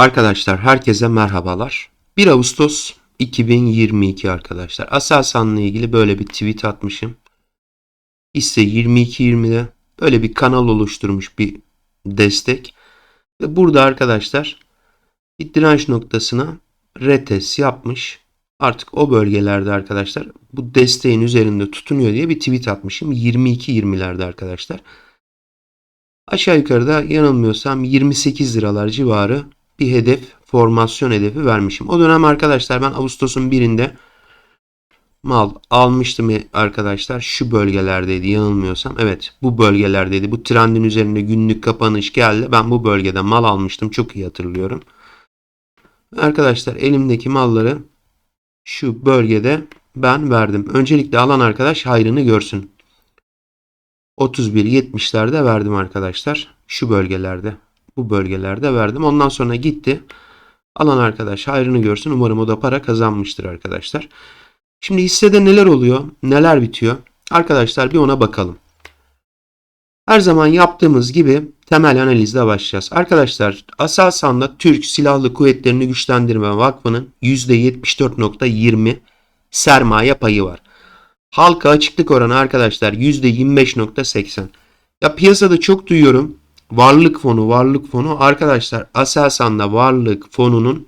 Arkadaşlar herkese merhabalar. 1 Ağustos 2022 arkadaşlar. Aselsan'la ilgili böyle bir tweet atmışım. Hisse 22.20'de böyle bir kanal oluşturmuş bir destek. Ve burada arkadaşlar direnç noktasına retest yapmış. Artık o bölgelerde arkadaşlar bu desteğin üzerinde tutunuyor diye bir tweet atmışım. 22.20'lerde arkadaşlar. Aşağı yukarıda yanılmıyorsam 28 liralar civarı bir hedef, formasyon hedefi vermişim. O dönem arkadaşlar ben Ağustos'un birinde mal almıştım arkadaşlar. Şu bölgelerdeydi yanılmıyorsam. Evet bu bölgelerdeydi. Bu trendin üzerinde günlük kapanış geldi. Ben bu bölgede mal almıştım. Çok iyi hatırlıyorum. Arkadaşlar elimdeki malları şu bölgede ben verdim. Öncelikle alan arkadaş hayrını görsün. 31-70'lerde verdim arkadaşlar. Şu bölgelerde. Bu bölgelerde verdim. Ondan sonra gitti. Alan arkadaş hayrını görsün. Umarım o da para kazanmıştır arkadaşlar. Şimdi hissede neler oluyor? Neler bitiyor? Arkadaşlar bir ona bakalım. Her zaman yaptığımız gibi temel analizle başlayacağız. Arkadaşlar Aselsan'da Türk Silahlı Kuvvetleri'ni Güçlendirme Vakfı'nın %74.20 sermaye payı var. Halka açıklık oranı arkadaşlar %25.80. Ya piyasada çok duyuyorum. Varlık fonu, varlık fonu. Arkadaşlar Aselsan'da varlık fonunun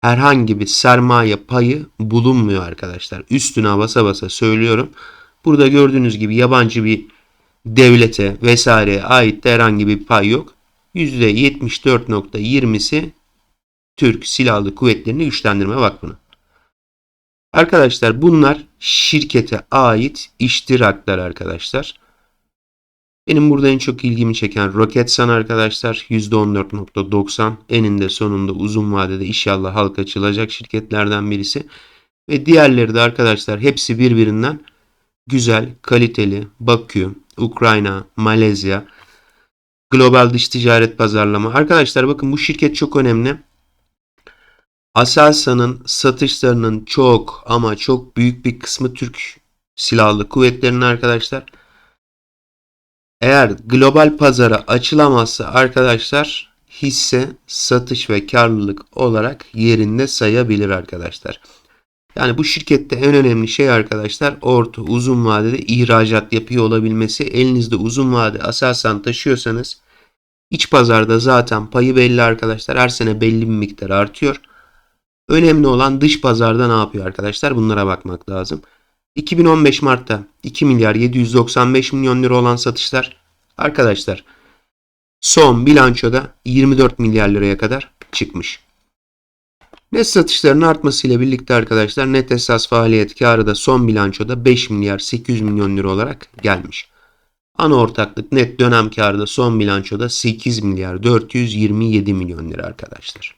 herhangi bir sermaye payı bulunmuyor arkadaşlar. Üstüne basa basa söylüyorum. Burada gördüğünüz gibi yabancı bir devlete vesaireye ait de herhangi bir pay yok. %74.20'si Türk Silahlı Kuvvetleri'ni Güçlendirme Vakfı'nın. Arkadaşlar bunlar şirkete ait iştiraklar arkadaşlar. Benim burada en çok ilgimi çeken Roketsan arkadaşlar %14.90 eninde sonunda uzun vadede inşallah halka açılacak şirketlerden birisi. Ve diğerleri de arkadaşlar hepsi birbirinden güzel, kaliteli, Bakü, Ukrayna, Malezya, global dış ticaret pazarlama. Arkadaşlar bakın bu şirket çok önemli. Aselsan'ın satışlarının çok ama çok büyük bir kısmı Türk Silahlı Kuvvetleri'nin arkadaşlar. Eğer global pazara açılamazsa arkadaşlar hisse satış ve karlılık olarak yerinde sayabilir arkadaşlar. Yani bu şirkette en önemli şey arkadaşlar orta uzun vadede ihracat yapıyor olabilmesi. Elinizde uzun vade Aselsan taşıyorsanız iç pazarda zaten payı belli arkadaşlar. Her sene belli bir miktar artıyor. Önemli olan dış pazarda ne yapıyor arkadaşlar? Bunlara bakmak lazım. 2015 Mart'ta 2 milyar 795 milyon lira olan satışlar arkadaşlar son bilançoda 24 milyar liraya kadar çıkmış. Net satışların artmasıyla birlikte arkadaşlar net esas faaliyet karı da son bilançoda 5 milyar 800 milyon lira olarak gelmiş. Ana ortaklık net dönem karı da son bilançoda 8 milyar 427 milyon lira arkadaşlar.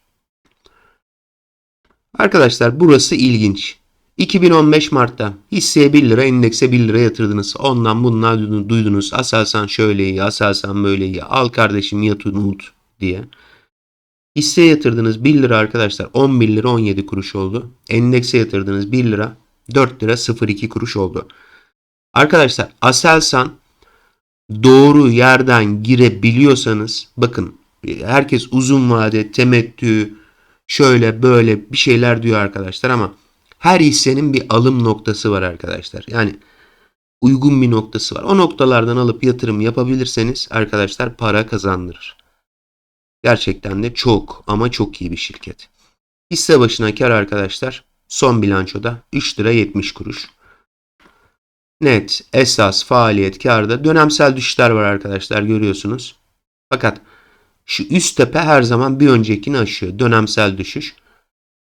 Arkadaşlar burası ilginç. 2015 Mart'ta hisseye 1 lira, endekse 1 lira yatırdınız. Ondan bundan duydunuz. Aselsan şöyle iyi, Aselsan böyle iyi. Al kardeşim yat unut diye. Hisseye yatırdınız 1 lira arkadaşlar 11 lira 17 kuruş oldu. Endekse yatırdınız 1 lira 4 lira 02 kuruş oldu. Arkadaşlar Aselsan doğru yerden girebiliyorsanız bakın herkes uzun vade temettü şöyle böyle bir şeyler diyor arkadaşlar ama her hissenin bir alım noktası var arkadaşlar. Yani uygun bir noktası var. O noktalardan alıp yatırım yapabilirseniz arkadaşlar para kazandırır. Gerçekten de çok ama çok iyi bir şirket. Hisse başına kar arkadaşlar son bilançoda 3 lira 70 kuruş. Net esas faaliyet karda dönemsel düşüşler var arkadaşlar görüyorsunuz. Fakat şu üst tepe her zaman bir öncekini aşıyor. Dönemsel düşüş.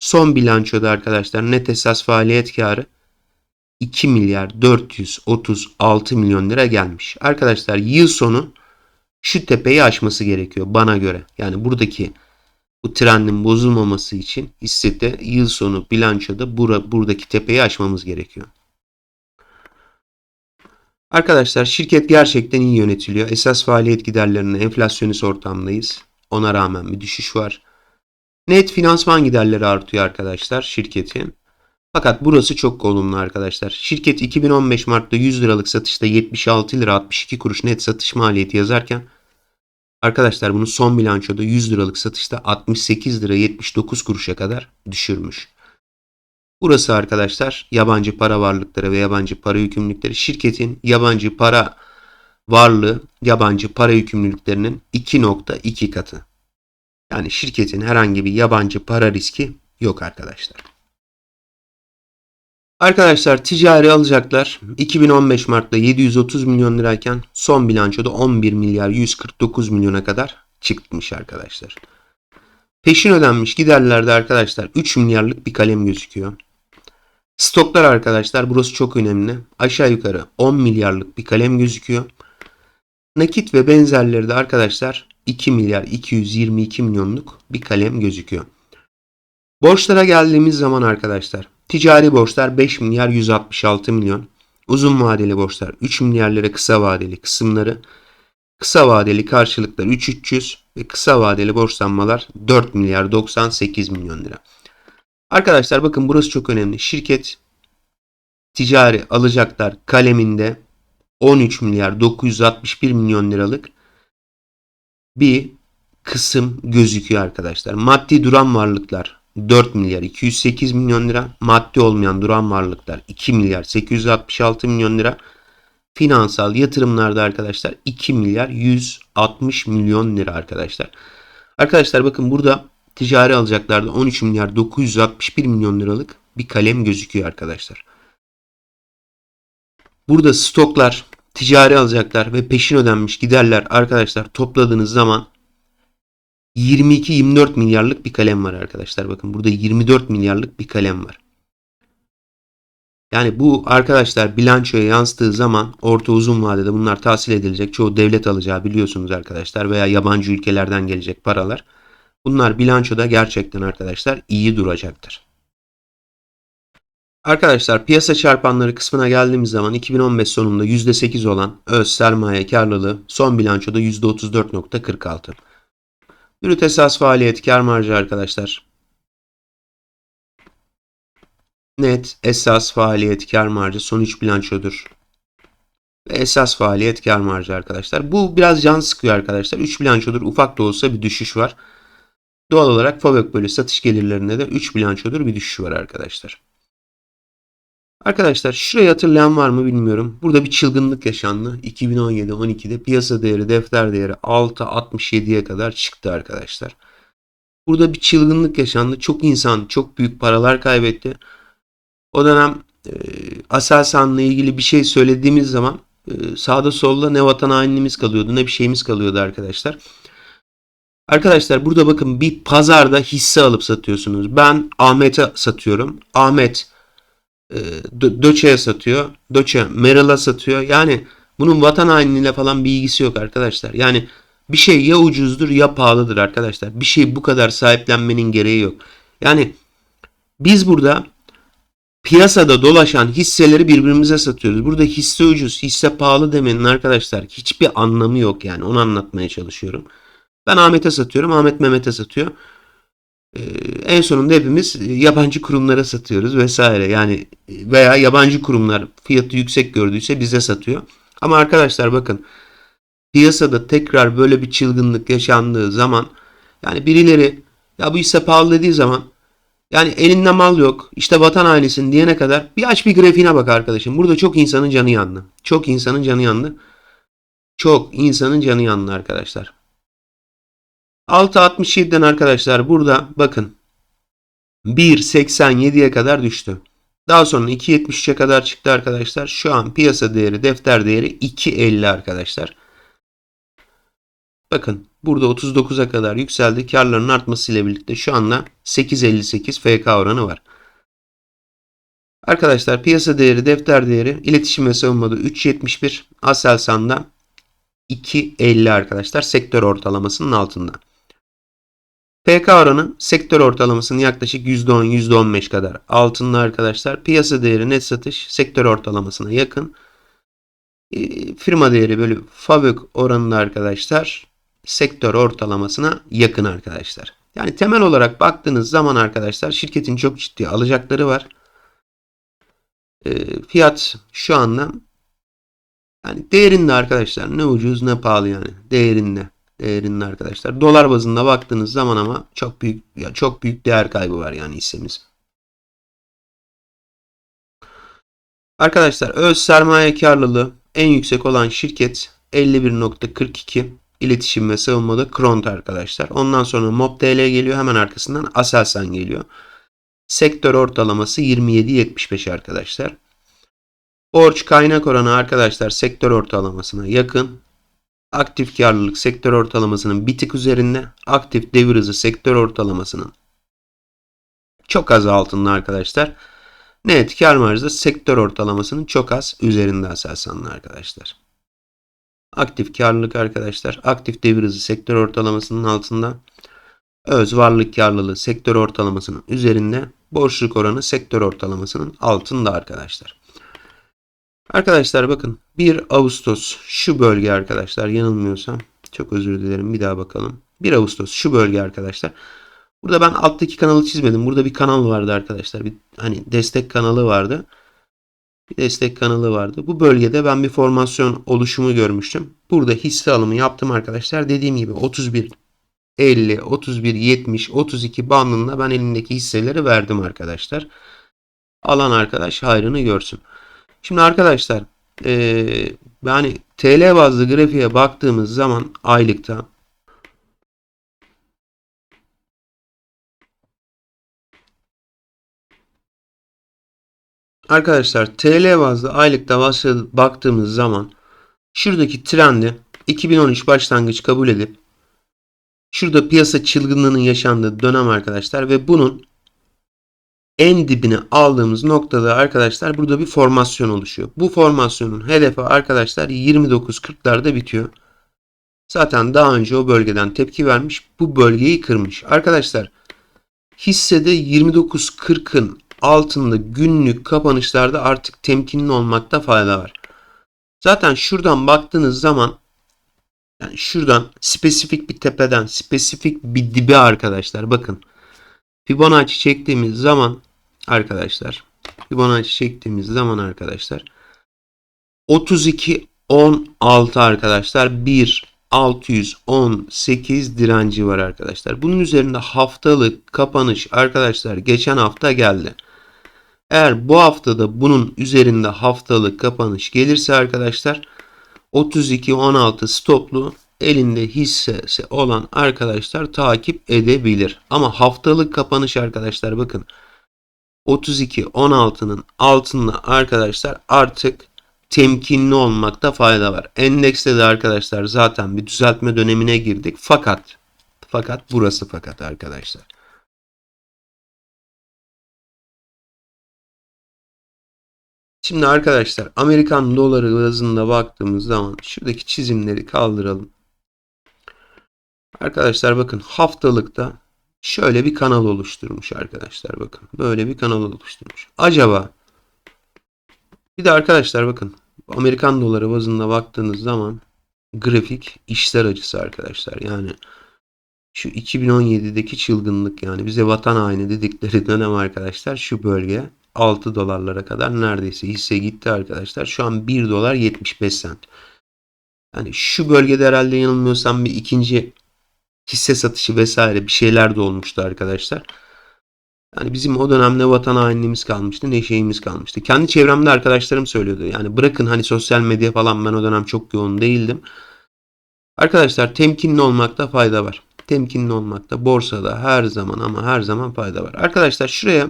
Son bilançoda arkadaşlar net esas faaliyet karı 2 milyar 436 milyon lira gelmiş. Arkadaşlar yıl sonu şu tepeyi aşması gerekiyor bana göre. Yani buradaki bu trendin bozulmaması için hissede yıl sonu bilançoda bura, buradaki tepeyi aşmamız gerekiyor. Arkadaşlar şirket gerçekten iyi yönetiliyor. Esas faaliyet giderlerinde enflasyonist ortamdayız. Ona rağmen bir düşüş var. Net finansman giderleri artıyor arkadaşlar şirketin. Fakat burası çok olumlu arkadaşlar. Şirket 2015 Mart'ta 100 liralık satışta 76 lira 62 kuruş net satış maliyeti yazarken Arkadaşlar bunu son bilançoda 100 liralık satışta 68 lira 79 kuruşa kadar düşürmüş. Burası arkadaşlar yabancı para varlıkları ve yabancı para yükümlülükleri şirketin yabancı para varlığı yabancı para yükümlülüklerinin 2.2 katı. Yani şirketin herhangi bir yabancı para riski yok arkadaşlar. Arkadaşlar ticari alacaklar 2015 Mart'ta 730 milyon lirayken son bilançoda 11 milyar 149 milyona kadar çıkmış arkadaşlar. Peşin ödenmiş giderlerde arkadaşlar 3 milyarlık bir kalem gözüküyor. Stoklar arkadaşlar burası çok önemli. Aşağı yukarı 10 milyarlık bir kalem gözüküyor. Nakit ve benzerleri de arkadaşlar 2 milyar 222 milyonluk bir kalem gözüküyor. Borçlara geldiğimiz zaman arkadaşlar ticari borçlar 5 milyar 166 milyon. Uzun vadeli borçlar 3 milyar lira kısa vadeli kısımları. Kısa vadeli karşılıklar 3300 ve kısa vadeli borçlanmalar 4 milyar 98 milyon lira. Arkadaşlar bakın burası çok önemli. Şirket ticari alacaklar kaleminde 13 milyar 961 milyon liralık bir kısım gözüküyor arkadaşlar. Maddi duran varlıklar 4 milyar 208 milyon lira. Maddi olmayan duran varlıklar 2 milyar 866 milyon lira. Finansal yatırımlarda arkadaşlar 2 milyar 160 milyon lira arkadaşlar. Arkadaşlar bakın burada ticari alacaklarda 13 milyar 961 milyon liralık bir kalem gözüküyor arkadaşlar. Burada stoklar, ticari alacaklar ve peşin ödenmiş giderler arkadaşlar topladığınız zaman 22-24 milyarlık bir kalem var arkadaşlar. Bakın burada 24 milyarlık bir kalem var. Yani bu arkadaşlar bilançoya yansıttığı zaman orta uzun vadede bunlar tahsil edilecek. Çoğu devlet alacağı biliyorsunuz arkadaşlar veya yabancı ülkelerden gelecek paralar. Bunlar bilançoda gerçekten arkadaşlar iyi duracaktır. Arkadaşlar piyasa çarpanları kısmına geldiğimiz zaman 2015 sonunda %8 olan öz sermaye karlılığı son bilançoda %34.46. Brüt esas faaliyet kar marjı arkadaşlar. Net esas faaliyet kar marjı son 3 bilançodur. Ve esas faaliyet kar marjı arkadaşlar. Bu biraz can sıkıyor arkadaşlar. 3 bilançodur ufak da olsa bir düşüş var. Doğal olarak FAVÖK bölü satış gelirlerinde de 3 bilançodur bir düşüş var arkadaşlar. Arkadaşlar şurayı hatırlayan var mı bilmiyorum. Burada bir çılgınlık yaşandı. 2017-12'de piyasa değeri, defter değeri 6.67'ye kadar çıktı arkadaşlar. Burada bir çılgınlık yaşandı. Çok insan çok büyük paralar kaybetti. O dönem e, Aselsan'la ilgili bir şey söylediğimiz zaman e, sağda solda ne vatan hainliğimiz kalıyordu ne bir şeyimiz kalıyordu arkadaşlar. Arkadaşlar burada bakın bir pazarda hisse alıp satıyorsunuz. Ben Ahmet'e satıyorum. Ahmet e, Döçe'ye satıyor. Döçe Merrill'a satıyor. Yani bunun vatan hainliğiyle falan bir ilgisi yok arkadaşlar. Yani bir şey ya ucuzdur ya pahalıdır arkadaşlar. Bir şey bu kadar sahiplenmenin gereği yok. Yani biz burada piyasada dolaşan hisseleri birbirimize satıyoruz. Burada hisse ucuz, hisse pahalı demenin arkadaşlar hiçbir anlamı yok yani. Onu anlatmaya çalışıyorum. Ben Ahmet'e satıyorum, Ahmet Mehmet'e satıyor. Ee, en sonunda hepimiz yabancı kurumlara satıyoruz vesaire. Yani veya yabancı kurumlar fiyatı yüksek gördüyse bize satıyor. Ama arkadaşlar bakın piyasada tekrar böyle bir çılgınlık yaşandığı zaman yani birileri ya bu hisse pahalı dediği zaman yani elinde mal yok işte vatan hainisin diyene kadar bir aç bir grafiğine bak arkadaşım. Burada çok insanın canı yandı. Çok insanın canı yandı. Çok insanın canı yandı arkadaşlar. 6.67'den arkadaşlar burada bakın 1.87'ye kadar düştü. Daha sonra 2.73'e kadar çıktı arkadaşlar. Şu an piyasa değeri, defter değeri 2.50 arkadaşlar. Bakın burada 39'a kadar yükseldi. Karların artmasıyla birlikte şu anda 8.58 FK oranı var. Arkadaşlar piyasa değeri, defter değeri, iletişim ve savunmada 3.71, Aselsan'da 2.50 arkadaşlar. Sektör ortalamasının altında. PK oranı sektör ortalamasının yaklaşık %10 %15 kadar altında arkadaşlar. Piyasa değeri net satış sektör ortalamasına yakın. E, firma değeri bölü fabrik oranında arkadaşlar sektör ortalamasına yakın arkadaşlar. Yani temel olarak baktığınız zaman arkadaşlar şirketin çok ciddi alacakları var. E, fiyat şu anda yani değerinde arkadaşlar ne ucuz ne pahalı yani değerinde. Değerinin arkadaşlar. Dolar bazında baktığınız zaman ama çok büyük ya çok büyük değer kaybı var yani hissemiz. Arkadaşlar öz sermaye karlılığı en yüksek olan şirket 51.42 iletişim ve savunmada Kront arkadaşlar. Ondan sonra Mob.tl geliyor. Hemen arkasından Aselsan geliyor. Sektör ortalaması 27.75 arkadaşlar. Borç kaynak oranı arkadaşlar sektör ortalamasına yakın. Aktif karlılık sektör ortalamasının bir tık üzerinde. Aktif devir hızı sektör ortalamasının çok az altında arkadaşlar. Net kar marjı da sektör ortalamasının çok az üzerinde Aselsan'ın arkadaşlar. Aktif karlılık arkadaşlar. Aktif devir hızı sektör ortalamasının altında. Öz varlık karlılığı sektör ortalamasının üzerinde. Borçluk oranı sektör ortalamasının altında arkadaşlar. Arkadaşlar bakın 1 Ağustos şu bölge arkadaşlar yanılmıyorsam çok özür dilerim bir daha bakalım. 1 Ağustos şu bölge arkadaşlar. Burada ben alttaki kanalı çizmedim. Burada bir kanal vardı arkadaşlar. Bir hani destek kanalı vardı. Bir destek kanalı vardı. Bu bölgede ben bir formasyon oluşumu görmüştüm. Burada hisse alımı yaptım arkadaşlar. Dediğim gibi 31 50, 31, 70, 32 bandında ben elindeki hisseleri verdim arkadaşlar. Alan arkadaş hayrını görsün. Şimdi arkadaşlar ee, yani TL bazlı grafiğe baktığımız zaman aylıkta Arkadaşlar TL bazlı aylıkta baktığımız zaman şuradaki trendi 2013 başlangıç kabul edip şurada piyasa çılgınlığının yaşandığı dönem arkadaşlar ve bunun en dibine aldığımız noktada arkadaşlar burada bir formasyon oluşuyor. Bu formasyonun hedefi arkadaşlar 29.40'larda bitiyor. Zaten daha önce o bölgeden tepki vermiş. Bu bölgeyi kırmış. Arkadaşlar hissede 29.40'ın altında günlük kapanışlarda artık temkinli olmakta fayda var. Zaten şuradan baktığınız zaman yani şuradan spesifik bir tepeden spesifik bir dibe arkadaşlar bakın. Fibonacci çektiğimiz zaman arkadaşlar Fibonacci çektiğimiz zaman arkadaşlar 32 16 arkadaşlar 1 618 direnci var arkadaşlar. Bunun üzerinde haftalık kapanış arkadaşlar geçen hafta geldi. Eğer bu haftada bunun üzerinde haftalık kapanış gelirse arkadaşlar 32-16 stoplu elinde hissesi olan arkadaşlar takip edebilir. Ama haftalık kapanış arkadaşlar bakın 32-16'nın altında arkadaşlar artık temkinli olmakta fayda var. Endekste de arkadaşlar zaten bir düzeltme dönemine girdik. Fakat fakat burası fakat arkadaşlar. Şimdi arkadaşlar Amerikan doları bazında baktığımız zaman şuradaki çizimleri kaldıralım. Arkadaşlar bakın haftalıkta şöyle bir kanal oluşturmuş arkadaşlar bakın. Böyle bir kanal oluşturmuş. Acaba bir de arkadaşlar bakın Amerikan doları bazında baktığınız zaman grafik işler acısı arkadaşlar. Yani şu 2017'deki çılgınlık yani bize vatan haini dedikleri dönem arkadaşlar şu bölge 6 dolarlara kadar neredeyse hisse gitti arkadaşlar. Şu an 1 dolar 75 sent. Yani şu bölgede herhalde yanılmıyorsam bir ikinci hisse satışı vesaire bir şeyler de olmuştu arkadaşlar. Yani bizim o dönemde vatan hainliğimiz kalmıştı, ne şeyimiz kalmıştı. Kendi çevremde arkadaşlarım söylüyordu. Yani bırakın hani sosyal medya falan ben o dönem çok yoğun değildim. Arkadaşlar temkinli olmakta fayda var. Temkinli olmakta borsada her zaman ama her zaman fayda var. Arkadaşlar şuraya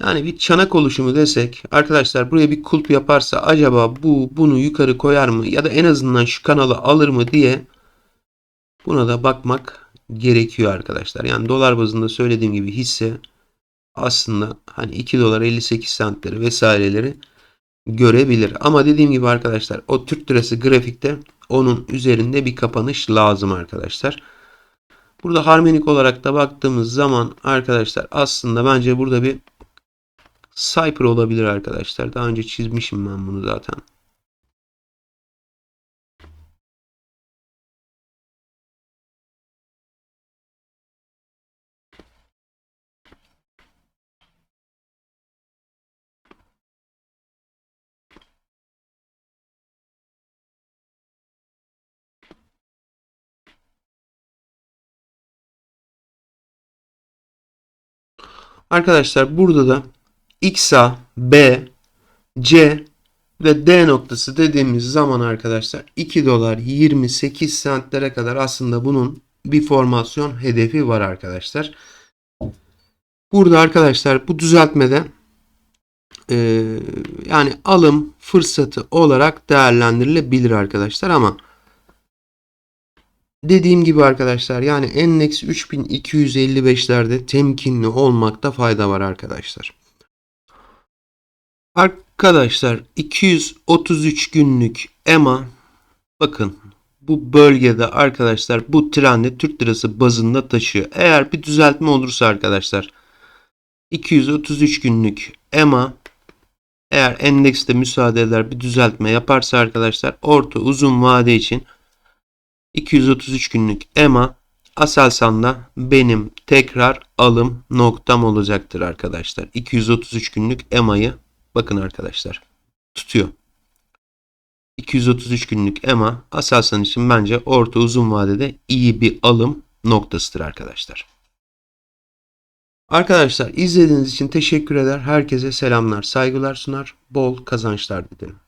yani bir çanak oluşumu desek arkadaşlar buraya bir kulp yaparsa acaba bu bunu yukarı koyar mı ya da en azından şu kanalı alır mı diye buna da bakmak gerekiyor arkadaşlar. Yani dolar bazında söylediğim gibi hisse aslında hani 2 dolar 58 centleri vesaireleri görebilir. Ama dediğim gibi arkadaşlar o Türk lirası grafikte onun üzerinde bir kapanış lazım arkadaşlar. Burada harmonik olarak da baktığımız zaman arkadaşlar aslında bence burada bir Cypher olabilir arkadaşlar. Daha önce çizmişim ben bunu zaten. Arkadaşlar burada da XA, B, C ve D noktası dediğimiz zaman arkadaşlar 2 dolar 28 sentlere kadar aslında bunun bir formasyon hedefi var arkadaşlar. Burada arkadaşlar bu düzeltmede e, yani alım fırsatı olarak değerlendirilebilir arkadaşlar ama dediğim gibi arkadaşlar yani endeks 3255'lerde temkinli olmakta fayda var arkadaşlar. Arkadaşlar 233 günlük EMA bakın bu bölgede arkadaşlar bu trendi Türk lirası bazında taşıyor. Eğer bir düzeltme olursa arkadaşlar 233 günlük EMA eğer endekste müsaade eder bir düzeltme yaparsa arkadaşlar orta uzun vade için 233 günlük EMA Aselsan'da benim tekrar alım noktam olacaktır arkadaşlar. 233 günlük EMA'yı bakın arkadaşlar tutuyor. 233 günlük EMA Aselsan için bence orta uzun vadede iyi bir alım noktasıdır arkadaşlar. Arkadaşlar izlediğiniz için teşekkür eder. Herkese selamlar, saygılar sunar, bol kazançlar dilerim.